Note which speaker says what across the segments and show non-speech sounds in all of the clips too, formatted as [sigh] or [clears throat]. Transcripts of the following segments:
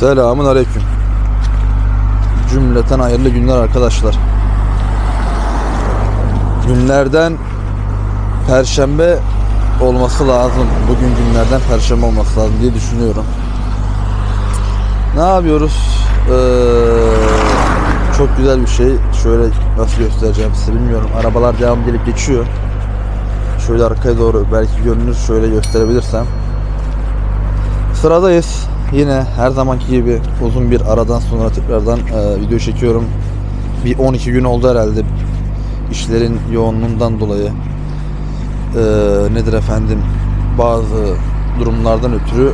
Speaker 1: Selamun aleyküm. Cümleten hayırlı günler arkadaşlar. Günlerden Perşembe olması lazım. Bugün günlerden Perşembe olması lazım diye düşünüyorum. Ne yapıyoruz? Ee, çok güzel bir şey. Şöyle nasıl göstereceğim size bilmiyorum. Arabalar devam gelip geçiyor. Şöyle arkaya doğru belki görünür şöyle gösterebilirsem. Sıradayız. Yine her zamanki gibi uzun bir aradan sonra tekrardan e, video çekiyorum. Bir 12 gün oldu herhalde. İşlerin yoğunluğundan dolayı. E, nedir efendim? Bazı durumlardan ötürü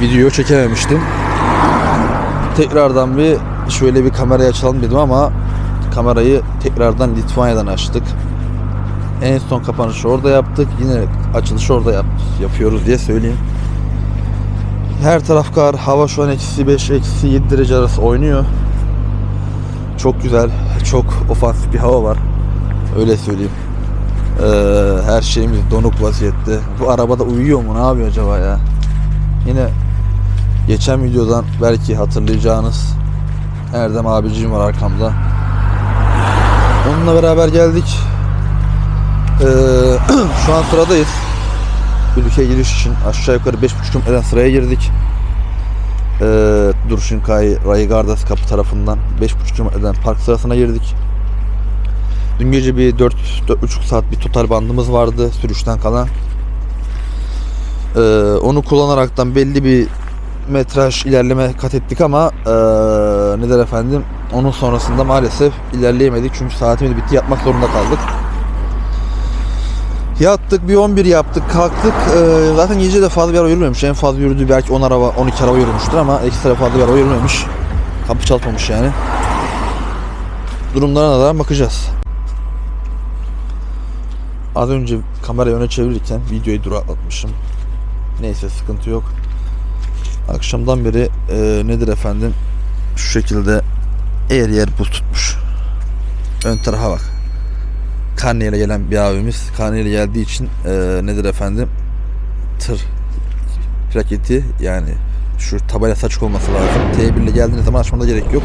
Speaker 1: video çekememiştim. Tekrardan bir şöyle bir kamerayı açalım dedim ama kamerayı tekrardan Litvanya'dan açtık. En son kapanışı orada yaptık. Yine açılışı orada yap, yapıyoruz diye söyleyeyim. Her taraf kar. Hava şu an eksi 5, eksi 7 derece arası oynuyor. Çok güzel. Çok ofansif bir hava var. Öyle söyleyeyim. Ee, her şeyimiz donuk vaziyette. Bu arabada uyuyor mu? Ne yapıyor acaba ya? Yine geçen videodan belki hatırlayacağınız Erdem abiciğim var arkamda. Onunla beraber geldik. Ee, [clears throat] şu an sıradayız ülkeye giriş için aşağı yukarı 5,5 kilometreden sıraya girdik. Ee, Durşinkay Raygardas kapı tarafından 5,5 kilometreden park sırasına girdik. Dün gece bir 4 4,5 saat bir total bandımız vardı sürüşten kalan. Ee, onu kullanaraktan belli bir metraj ilerleme kat ettik ama ee, ne der efendim onun sonrasında maalesef ilerleyemedik çünkü saatimiz bitti yapmak zorunda kaldık. Yattık bir 11 yaptık kalktık. Ee, zaten gece de fazla bir araba yürümemiş. En fazla yürüdüğü belki 10 araba 12 araba yürümüştür ama ekstra fazla bir araba yürümemiş. Kapı çalmamış yani. Durumlarına da bakacağız. Az önce kamerayı öne çevirirken videoyu duraklatmışım. Neyse sıkıntı yok. Akşamdan beri e, nedir efendim? Şu şekilde yer yer buz tutmuş. Ön tarafa bak karneyle gelen bir abimiz karneyle geldiği için e, nedir efendim tır plaketi yani şu tabela saçık olması lazım. T1 ile geldiğiniz zaman açmada gerek yok.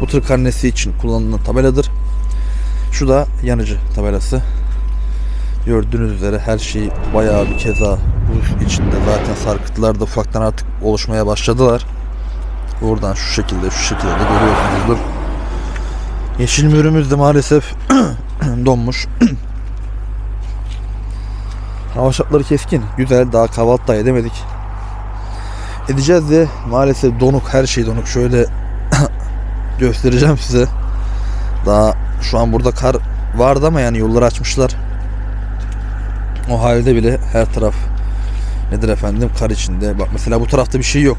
Speaker 1: Bu tır karnesi için kullanılan tabeladır. Şu da yanıcı tabelası. Gördüğünüz üzere her şey bayağı bir keza buz içinde zaten sarkıtlar da ufaktan artık oluşmaya başladılar. Buradan şu şekilde şu şekilde de görüyorsunuzdur. Yeşil mührümüz de maalesef [clears throat] [clears throat] donmuş. [clears throat] Hava şartları keskin. Güzel. Daha kahvaltı da edemedik. Edeceğiz de maalesef donuk. Her şey donuk. Şöyle [clears throat] göstereceğim size. Daha şu an burada kar vardı ama yani yolları açmışlar. O halde bile her taraf nedir efendim kar içinde. Bak mesela bu tarafta bir şey yok.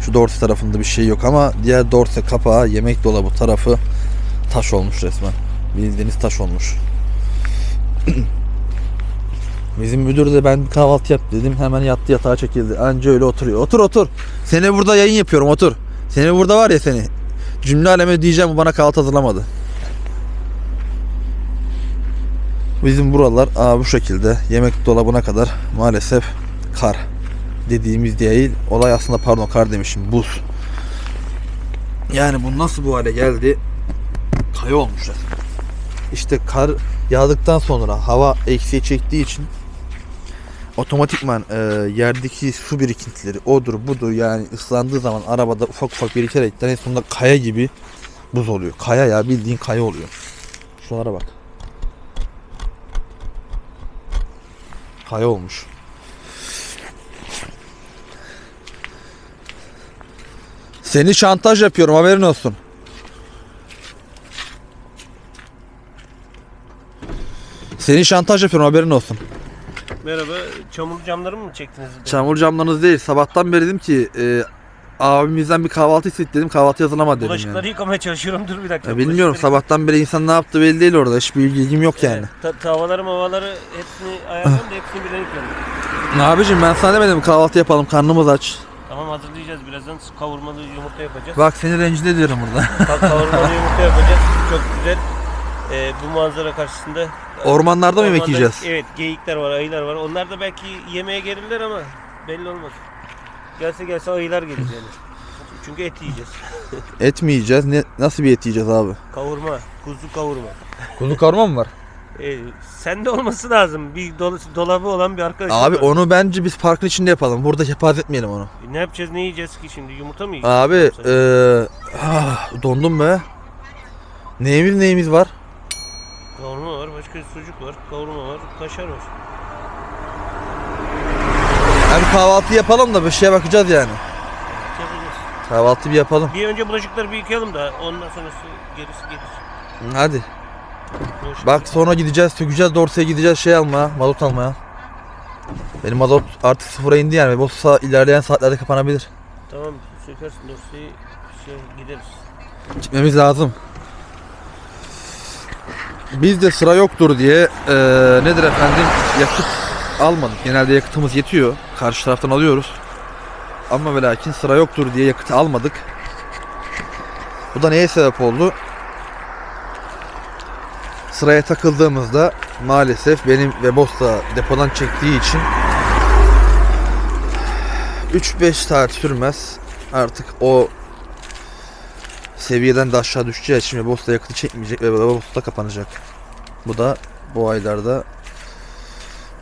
Speaker 1: Şu dorse tarafında bir şey yok ama diğer dorse kapağı yemek dolabı tarafı taş olmuş resmen. Bildiğiniz taş olmuş. [clears throat] Bizim müdür de ben kahvaltı yap dedim. Hemen yattı yatağa çekildi. Anca öyle oturuyor. Otur otur. Seni burada yayın yapıyorum otur. Seni burada var ya seni. Cümle aleme diyeceğim bana kahvaltı hazırlamadı. Bizim buralar aa, bu şekilde yemek dolabına kadar maalesef kar dediğimiz değil. Olay aslında pardon kar demişim buz. Yani bu nasıl bu hale geldi? Kaya olmuş resmen. İşte kar yağdıktan sonra hava eksiye çektiği için otomatikman e, yerdeki su birikintileri odur budur yani ıslandığı zaman arabada ufak ufak birikerekten en sonunda kaya gibi buz oluyor. Kaya ya bildiğin kaya oluyor. Şunlara bak. Kaya olmuş. Seni şantaj yapıyorum haberin olsun. Seni şantaj yapıyorum haberin olsun.
Speaker 2: Merhaba, çamur camları mı çektiniz?
Speaker 1: Çamur camlarınız değil. Sabahtan beri dedim ki e, abimizden bir kahvaltı istedik dedim. Kahvaltı hazırlama dedim
Speaker 2: Bulaşıkları
Speaker 1: yani.
Speaker 2: yıkamaya çalışıyorum. Dur bir dakika.
Speaker 1: Ya bilmiyorum
Speaker 2: Bulaşıkları-
Speaker 1: sabahtan beri insan ne yaptı belli değil orada. Hiçbir bilgim yok yani.
Speaker 2: Evet, ta- tavaları mavaları hepsini ayarlıyorum da hepsini birden yıkıyorum.
Speaker 1: Ne abicim ben sana demedim kahvaltı yapalım karnımız aç.
Speaker 2: Tamam hazırlayacağız birazdan. Kavurmalı yumurta yapacağız.
Speaker 1: Bak seni rencide ediyorum burada.
Speaker 2: Ka- Kavurmalı [laughs] yumurta yapacağız. Çok güzel. Ee, bu manzara karşısında
Speaker 1: Ormanlarda mı yemek
Speaker 2: ormanda-
Speaker 1: yiyeceğiz?
Speaker 2: Evet, geyikler var, ayılar var. Onlar da belki yemeğe gelirler ama belli olmaz. Gelse gelse ayılar gelir yani. [laughs] Çünkü et yiyeceğiz. [laughs]
Speaker 1: Et mi yiyeceğiz? Ne, nasıl bir et yiyeceğiz abi?
Speaker 2: Kavurma, kuzu kavurma.
Speaker 1: Kuzu karma mı var? [laughs]
Speaker 2: E, sende olması lazım. Bir dol- dolabı olan bir arkadaş.
Speaker 1: Abi
Speaker 2: var.
Speaker 1: onu bence biz parkın içinde yapalım. Burada yapaz etmeyelim onu.
Speaker 2: E, Ne yapacağız, ne yiyeceğiz ki şimdi? Yumurta mı yiyeceğiz?
Speaker 1: Abi eee ah, dondum be. Neyimiz neyimiz var?
Speaker 2: Başka sucuk var, kavurma var, kaşar var.
Speaker 1: Hem kahvaltı yapalım da bir şeye bakacağız yani.
Speaker 2: Yapacağız.
Speaker 1: Kahvaltı bir yapalım.
Speaker 2: Bir önce bulaşıkları bir yıkayalım da ondan sonrası gerisi gelir.
Speaker 1: Hadi.
Speaker 2: Bulaşık-
Speaker 1: Bak sonra gideceğiz, sökeceğiz, Dorsey'e gideceğiz şey almaya, mazot almaya. Benim mazot artık sıfıra indi yani. Bossa ilerleyen saatlerde kapanabilir.
Speaker 2: Tamam, sökersin dosyayı şey gideriz.
Speaker 1: Gitmemiz lazım. Bizde sıra yoktur diye eee, nedir efendim yakıt almadık. Genelde yakıtımız yetiyor. Karşı taraftan alıyoruz. Ama ve lakin sıra yoktur diye yakıt almadık. Bu da neye sebep oldu? Sıraya takıldığımızda maalesef benim ve Bosta depodan çektiği için 3-5 saat sürmez. Artık o seviyeden de aşağı düşeceği için ve Bosta yakıtı çekmeyecek ve Bosta kapanacak. Bu da bu aylarda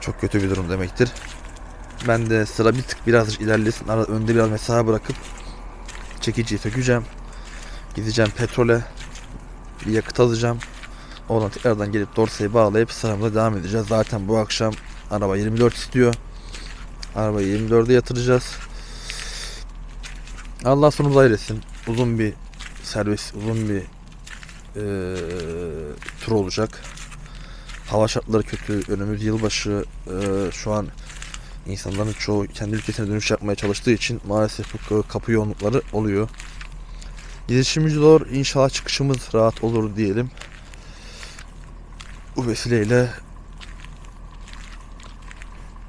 Speaker 1: çok kötü bir durum demektir. Ben de sıra bir tık birazcık ilerlesin. Arada önde biraz mesafe bırakıp çekiciyi sökeceğim. Gideceğim petrole bir yakıt alacağım. Oradan tekrardan gelip dorsayı bağlayıp sıramıza devam edeceğiz. Zaten bu akşam araba 24 istiyor. Arabayı 24'e yatıracağız. Allah sonumuzu hayretsin. Uzun bir servis, uzun bir eee, tur olacak. Hava şartları kötü. Önümüz yılbaşı. Eee, şu an insanların çoğu kendi ülkesine dönüş yapmaya çalıştığı için maalesef bu kapı yoğunlukları oluyor. Gidişimiz zor. İnşallah çıkışımız rahat olur diyelim. Bu vesileyle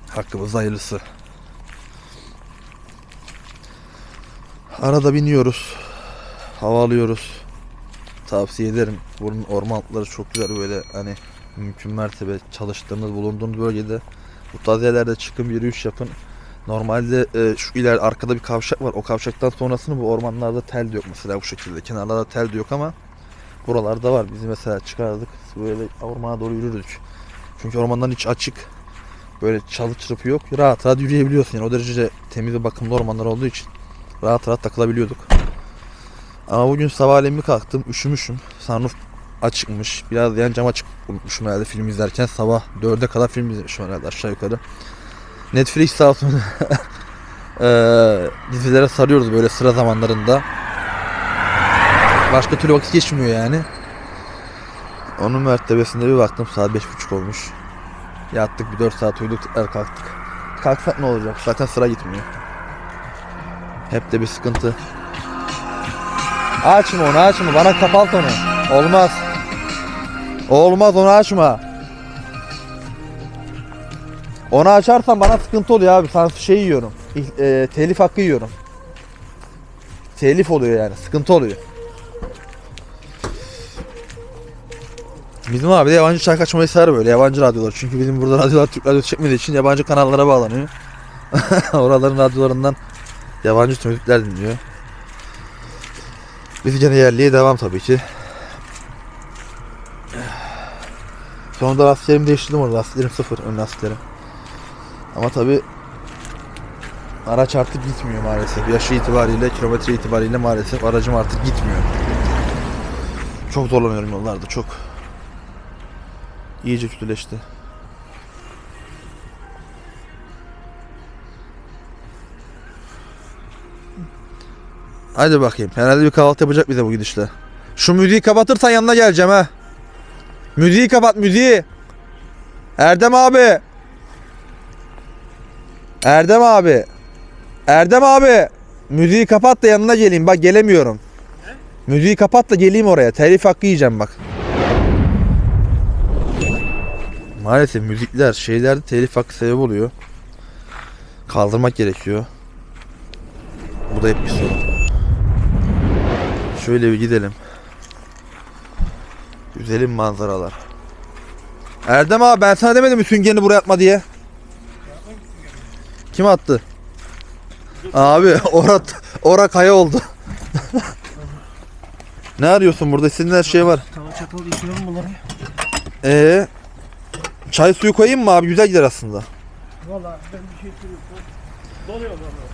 Speaker 1: hakkımızda hayırlısı. Arada biniyoruz. Hava alıyoruz. Tavsiye ederim. Bunun orman altları çok güzel böyle hani mümkün mertebe çalıştığınız bulunduğunuz bölgede bu tarz yerlerde çıkın yürüyüş yapın. Normalde e, şu iler arkada bir kavşak var. O kavşaktan sonrasını bu ormanlarda tel de yok mesela bu şekilde. Kenarlarda tel de yok ama buralarda var. Biz mesela çıkardık böyle ormana doğru yürürdük. Çünkü ormanların içi açık. Böyle çalı çırpı yok. Rahat rahat yürüyebiliyorsun yani. O derece temiz ve bakımlı ormanlar olduğu için rahat rahat takılabiliyorduk. Ama bugün sabahleyin bir kalktım üşümüşüm. Sunroof açıkmış. Biraz yan cam açık unutmuşum herhalde film izlerken. Sabah 4'e kadar film izlemişim herhalde aşağı yukarı. Netflix sağ olsun eee, [laughs] dizilere sarıyoruz böyle sıra zamanlarında. Başka türlü vakit geçmiyor yani. Onun mertebesinde bir baktım saat 5.30 olmuş. Yattık bir 4 saat uyuduk tekrar kalktık. Kalksak ne olacak? Zaten sıra gitmiyor. Hep de bir sıkıntı. Açma onu açma bana kapalt onu. Olmaz. Olmaz onu açma. Onu açarsan bana sıkıntı oluyor abi. Sen şey yiyorum. E, telif hakkı yiyorum. Telif oluyor yani. Sıkıntı oluyor. Bizim abi de yabancı şarkı açmayı sever böyle yabancı radyolar. Çünkü bizim burada radyolar Türk radyosu çekmediği için yabancı kanallara bağlanıyor. [laughs] Oraların radyolarından yabancı tüm müzikler dinliyor. Biz gene yerliye devam tabii ki. Sonunda lastiklerimi değiştirdim orada. Lastiklerim sıfır. Ön lastiklerim. Ama tabii araç artık gitmiyor maalesef. Yaşı itibariyle, kilometre itibariyle maalesef aracım artık gitmiyor. Çok zorlanıyorum yollarda çok. İyice kötüleşti. Hadi bakayım. Herhalde bir kahvaltı yapacak bize bu gidişle. Şu müziği kapatırsan yanına geleceğim ha. Müziği kapat müziği. Erdem abi. Erdem abi. Erdem abi. Müziği kapat da yanına geleyim. Bak gelemiyorum. Müziği kapat da geleyim oraya. Telif hakkı yiyeceğim bak. Maalesef müzikler şeylerde telif hakkı sebep oluyor. Kaldırmak gerekiyor. Bu da hep bir sorun. Şöyle bir gidelim. Güzelim manzaralar. Erdem abi ben sana demedim mi süngerini buraya atma diye? Kim attı? Abi [laughs] ora, ora kaya oldu. [laughs] ne arıyorsun burada? İstediğin her şey var.
Speaker 2: Tava çatal yıkayalım bunları.
Speaker 1: Ee, çay suyu koyayım mı abi? Güzel gider aslında.
Speaker 2: Valla ben bir şey söylüyorum.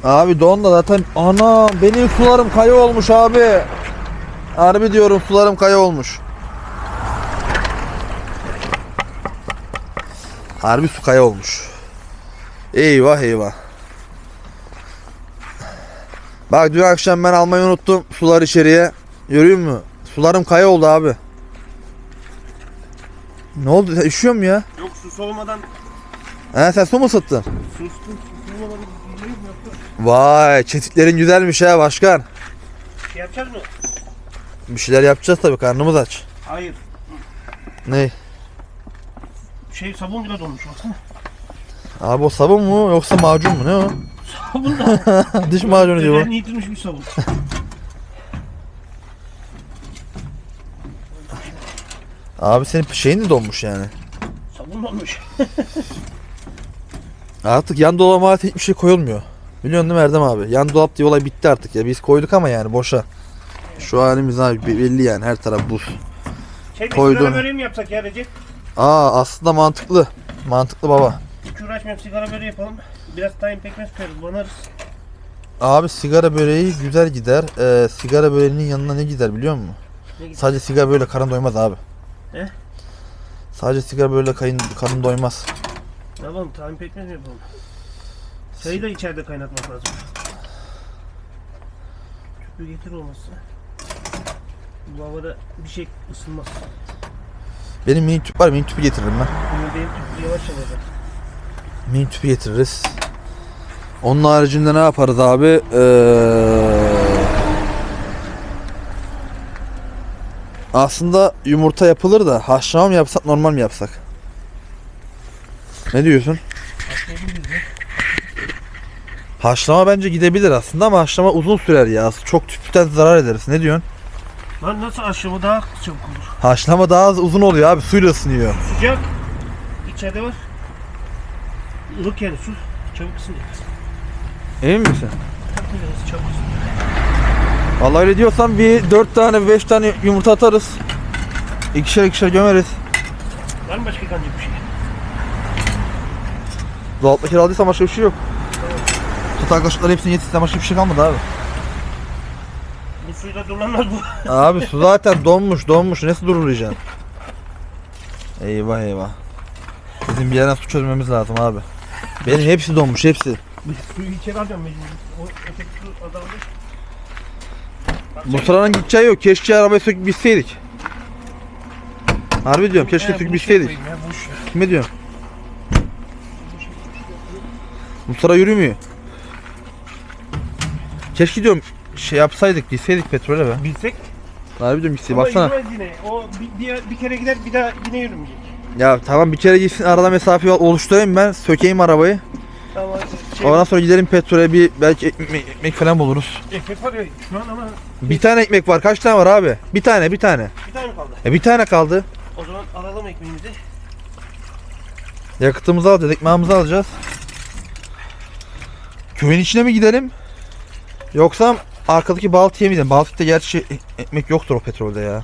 Speaker 1: Abi don da zaten ana benim sularım kaya olmuş abi. Harbi diyorum sularım kaya olmuş. Harbi su kaya olmuş. Eyvah eyvah. Bak dün akşam ben almayı unuttum sular içeriye. Görüyor musun? Sularım kaya oldu abi. Ne oldu? Üşüyor mu ya?
Speaker 2: Yok su soğumadan
Speaker 1: He sen su mu ısıttın?
Speaker 2: sustum. Su soğumadan şey?
Speaker 1: Vay çetiklerin güzelmiş ha başkan.
Speaker 2: Şey yapacağız mı?
Speaker 1: Bir şeyler yapacağız tabii karnımız aç.
Speaker 2: Hayır.
Speaker 1: Ne?
Speaker 2: Şey sabun bile donmuş baksana.
Speaker 1: Abi o sabun mu yoksa macun mu ne o?
Speaker 2: Sabun da. [laughs]
Speaker 1: Diş macunu diyor.
Speaker 2: Özelliğini yitirmiş bir sabun.
Speaker 1: bu. [laughs] Abi senin şeyin de donmuş yani.
Speaker 2: Sabun donmuş. [laughs]
Speaker 1: Artık yan dolaba hiçbir şey koyulmuyor. Biliyorsun değil mi Erdem abi? Yan dolap diye olay bitti artık ya. Biz koyduk ama yani boşa. Şu halimiz abi belli yani her taraf buz.
Speaker 2: Şey
Speaker 1: Koydun.
Speaker 2: böreği mi yapsak ya Recep?
Speaker 1: Aa aslında mantıklı. Mantıklı baba.
Speaker 2: Hiç uğraşmayalım sigara böreği yapalım. Biraz tayin pekmez koyarız banarız.
Speaker 1: Abi sigara böreği güzel gider. Ee, sigara böreğinin yanına ne gider biliyor musun?
Speaker 2: Ne gider?
Speaker 1: Sadece sigara böyle karın doymaz abi.
Speaker 2: He?
Speaker 1: Sadece sigara böyle kayın, karın doymaz.
Speaker 2: Ne yapalım tayin pekmez mi yapalım? Çayı da içeride kaynatmak lazım. Tüpü getir olmazsa. Bu havada bir şey ısınmaz.
Speaker 1: Benim mini tüp var mini tüpü getiririm ben.
Speaker 2: Benim tüpü yavaş yanacak.
Speaker 1: Mini tüpü getiririz. Onun haricinde ne yaparız abi? Ee, aslında yumurta yapılır da haşlama mı yapsak normal mi yapsak? Ne diyorsun? Haşlama bence gidebilir aslında ama haşlama uzun sürer ya. Çok tüpten zarar ederiz. Ne diyorsun?
Speaker 2: Lan nasıl aşımı daha çabuk olur?
Speaker 1: Haşlama daha az uzun oluyor abi. Suyla ısınıyor.
Speaker 2: Sıcak. İçeride var. Ilık yani su. Çabuk ısınıyor.
Speaker 1: Emin misin?
Speaker 2: Güzel çabuk ısınıyor.
Speaker 1: Vallahi öyle diyorsan bir 4 tane 5 tane yumurta atarız. İkişer ikişer gömeriz.
Speaker 2: Var mı başka kancık bir şey?
Speaker 1: Dolaptaki aldıysan başka bir şey yok. Tutar kaşıkları hepsini yetiştirsen başka bir şey kalmadı abi.
Speaker 2: Suyla durulanmaz bu. [laughs]
Speaker 1: Abi su zaten donmuş donmuş. Nasıl durulayacaksın? Eyvah eyvah. Bizim bir yerden su çözmemiz lazım abi. Benim hepsi donmuş hepsi.
Speaker 2: Suyu içeri alacağım mecbur. O öteki su azaldı. Bak,
Speaker 1: Bu sıranın gideceği yok. Keşke arabayı söküp gitseydik. Harbi diyorum keşke söküp gitseydik. Kime diyorum? Bu sıra yürümüyor. Keşke diyorum şey yapsaydık gitseydik petrole be.
Speaker 2: Bilsek.
Speaker 1: Harbi diyorum gitseydik
Speaker 2: Ama
Speaker 1: baksana.
Speaker 2: yürümez yine. O bir, bir, bir kere gider bir daha yine yürümeyecek.
Speaker 1: Ya tamam bir kere gitsin arada mesafe oluşturayım ben sökeyim arabayı.
Speaker 2: Tamam. Şey,
Speaker 1: Ondan sonra gidelim petrole bir belki ekmek, ekmek falan buluruz.
Speaker 2: ekmek var ya şu an ama
Speaker 1: Bir tane ekmek var. Kaç tane var abi? Bir tane, bir tane.
Speaker 2: bir tane kaldı.
Speaker 1: E bir tane kaldı.
Speaker 2: O zaman alalım ekmeğimizi.
Speaker 1: Yakıtımızı alacağız, ekmeğimizi alacağız. Köyün içine mi gidelim? Yoksa arkadaki Baltık'a mı gidelim? Baltık'ta gerçi e- ekmek yoktur o petrolde ya.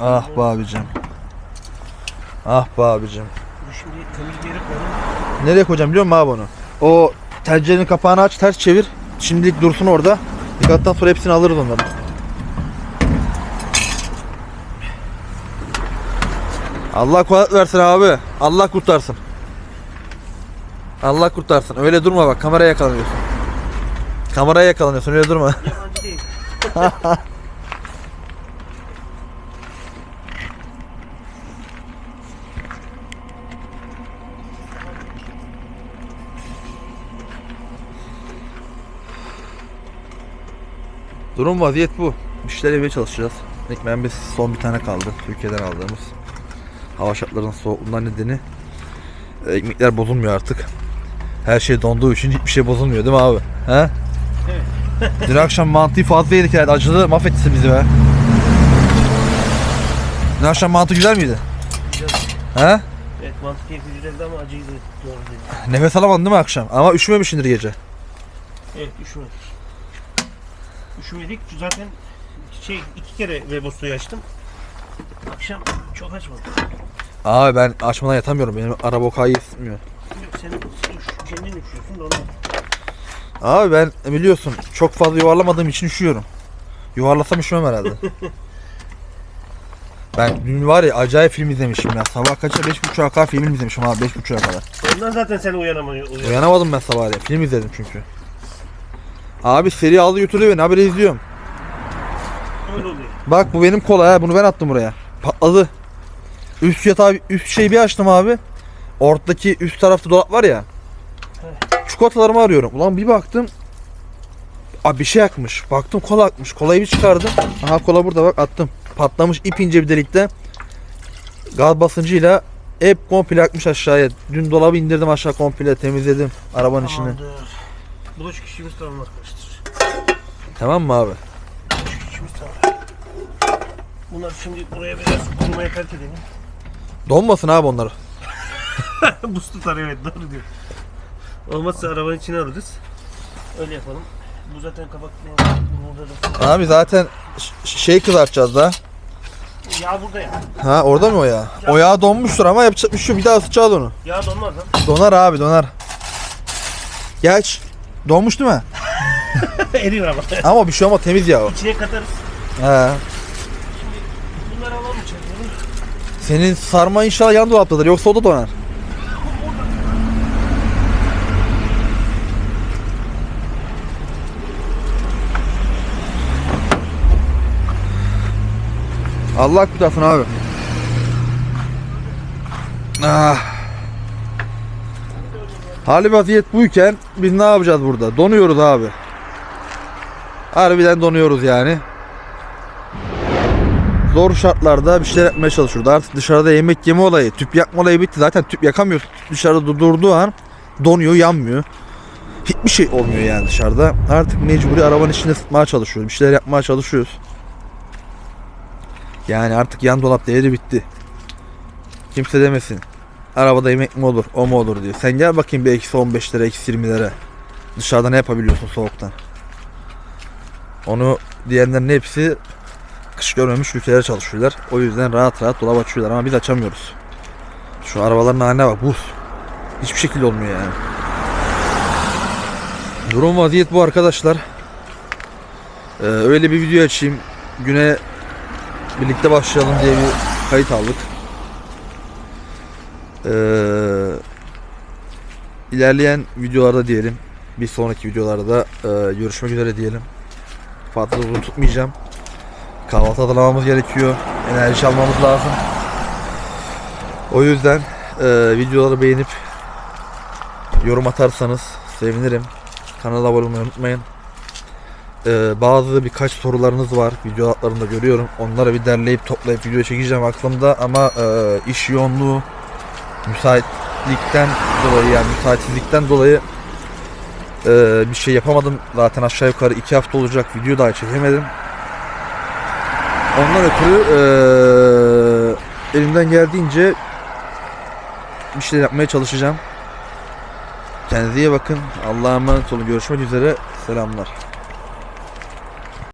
Speaker 1: Ah be abicim. Ah be abicim.
Speaker 2: Bu şimdi temiz bir yere koyalım.
Speaker 1: Nereye koyacağım biliyor musun abi onu? O tencerenin kapağını aç ters çevir. Şimdilik dursun orada. Yıkadıktan sonra hepsini alırız onları. Allah kolaylık versin abi. Allah kurtarsın. Allah kurtarsın. Öyle durma bak kameraya yakalanıyorsun. Kameraya yakalanıyorsun öyle durma. [laughs]
Speaker 2: Yabancı değil. [laughs]
Speaker 1: Durum vaziyet bu. Şeyler yemeye çalışacağız. Ekmeğin biz son bir tane kaldı. Türkiye'den aldığımız. Hava şartlarının soğukluğundan nedeni ekmekler bozulmuyor artık. Her şey donduğu için hiçbir şey bozulmuyor değil mi abi? He? Dün akşam mantıyı fazla yedik herhalde. Acılı mahvetti bizi be. Dün akşam mantı güzel miydi?
Speaker 2: Güzel.
Speaker 1: He?
Speaker 2: Evet. mantık yapıcı dedi ama acıydı. Doğru.
Speaker 1: Nefes alamadın değil mi akşam? Ama üşümemişsindir gece.
Speaker 2: Evet üşümedik. Üşümedik. Zaten şey iki kere Webosta'yı açtım. Akşam çok açmadım.
Speaker 1: Abi ben açmadan yatamıyorum. Benim araba o kadar iyi ısıtmıyor.
Speaker 2: Yok sen üş, kendin üşüyorsun da ondan.
Speaker 1: Abi ben biliyorsun çok fazla yuvarlamadığım için üşüyorum. Yuvarlasam üşümem herhalde. [laughs] ben dün var ya acayip film izlemişim ya. Sabah kaça? 5.30'a kadar film izlemişim abi 5.30'a kadar.
Speaker 2: Ondan zaten sen uyanamıyorsun. Uyan.
Speaker 1: Uyanamadım ben sabah ya. Film izledim çünkü. Abi seri aldı götürdü beni. Haberi izliyorum.
Speaker 2: Öyle oluyor.
Speaker 1: Bak bu benim kola ha. Bunu ben attım buraya. Patladı. Üst yatağı, üst şeyi bir açtım abi. Ortadaki üst tarafta dolap var ya. Çikolatalarımı arıyorum. Ulan bir baktım. Abi bir şey yakmış. Baktım kola akmış. Kolayı bir çıkardım. Aha kola burada bak attım. Patlamış ip ince bir delikte. Gaz basıncıyla hep komple akmış aşağıya. Dün dolabı indirdim aşağı komple temizledim arabanın içini.
Speaker 2: Bulaşık işimiz tamam arkadaşlar.
Speaker 1: Tamam mı abi?
Speaker 2: Bulaşık işimiz tamam. Bunları şimdi buraya biraz kurumaya terk edelim.
Speaker 1: Donmasın abi onlar. [laughs]
Speaker 2: Buz tutar evet doğru diyor. Olmazsa arabanın içine alırız. Öyle yapalım. Bu zaten kabak burada da.
Speaker 1: Abi zaten şey kızartacağız da.
Speaker 2: Yağ burada ya.
Speaker 1: Ha orada mı o yağ? O yağ donmuştur ama yapacak bir şey. Bir daha ısıtacağız onu.
Speaker 2: Yağ donmaz lan.
Speaker 1: Donar abi donar. Geç. Donmuş değil mi? [laughs]
Speaker 2: Eriyor ama.
Speaker 1: Ama bir şey ama temiz yağ o.
Speaker 2: İçine katarız.
Speaker 1: He.
Speaker 2: Bunları alalım içeri.
Speaker 1: Senin sarma inşallah yan dolaptadır yoksa o da donar. Allah kurtarsın abi. Ah. Hali vaziyet buyken biz ne yapacağız burada? Donuyoruz abi. Harbiden donuyoruz yani. Zor şartlarda bir şeyler yapmaya çalışıyoruz. Artık dışarıda yemek yeme olayı, tüp yakma olayı bitti. Zaten tüp yakamıyorsun. Dışarıda du- durduğu an donuyor, yanmıyor. Hiçbir şey olmuyor yani dışarıda. Artık mecburi arabanın içinde ısıtmaya çalışıyoruz. Bir şeyler yapmaya çalışıyoruz. Yani artık yan dolap devri bitti. Kimse demesin. Arabada yemek mi olur, o mu olur diye. Sen gel bakayım bir eksi 15'lere, eksi 20'lere. Dışarıda ne yapabiliyorsun soğuktan? Onu diyenlerin hepsi kış görmemiş ülkelere çalışıyorlar. O yüzden rahat rahat dolap açıyorlar ama biz açamıyoruz. Şu arabaların haline bak buz. Hiçbir şekilde olmuyor yani. Durum vaziyet bu arkadaşlar. Ee, öyle bir video açayım. Güne birlikte başlayalım diye bir kayıt aldık. Ee, ilerleyen videolarda diyelim. Bir sonraki videolarda e, görüşmek üzere diyelim. Fazla uzun tutmayacağım. Kahvaltı hazırlamamız gerekiyor. Enerji almamız lazım. O yüzden e, videoları beğenip yorum atarsanız sevinirim. Kanala abone olmayı unutmayın. E, bazı birkaç sorularınız var. Video altlarında görüyorum. Onları bir derleyip toplayıp video çekeceğim aklımda ama e, iş yoğunluğu müsaitlikten dolayı yani müsaitsizlikten dolayı e, bir şey yapamadım. Zaten aşağı yukarı iki hafta olacak video daha çekemedim. Ondan ötürü eee, elimden geldiğince bir şeyler yapmaya çalışacağım. Kendinize iyi bakın. Allah'a emanet olun. Görüşmek üzere. Selamlar.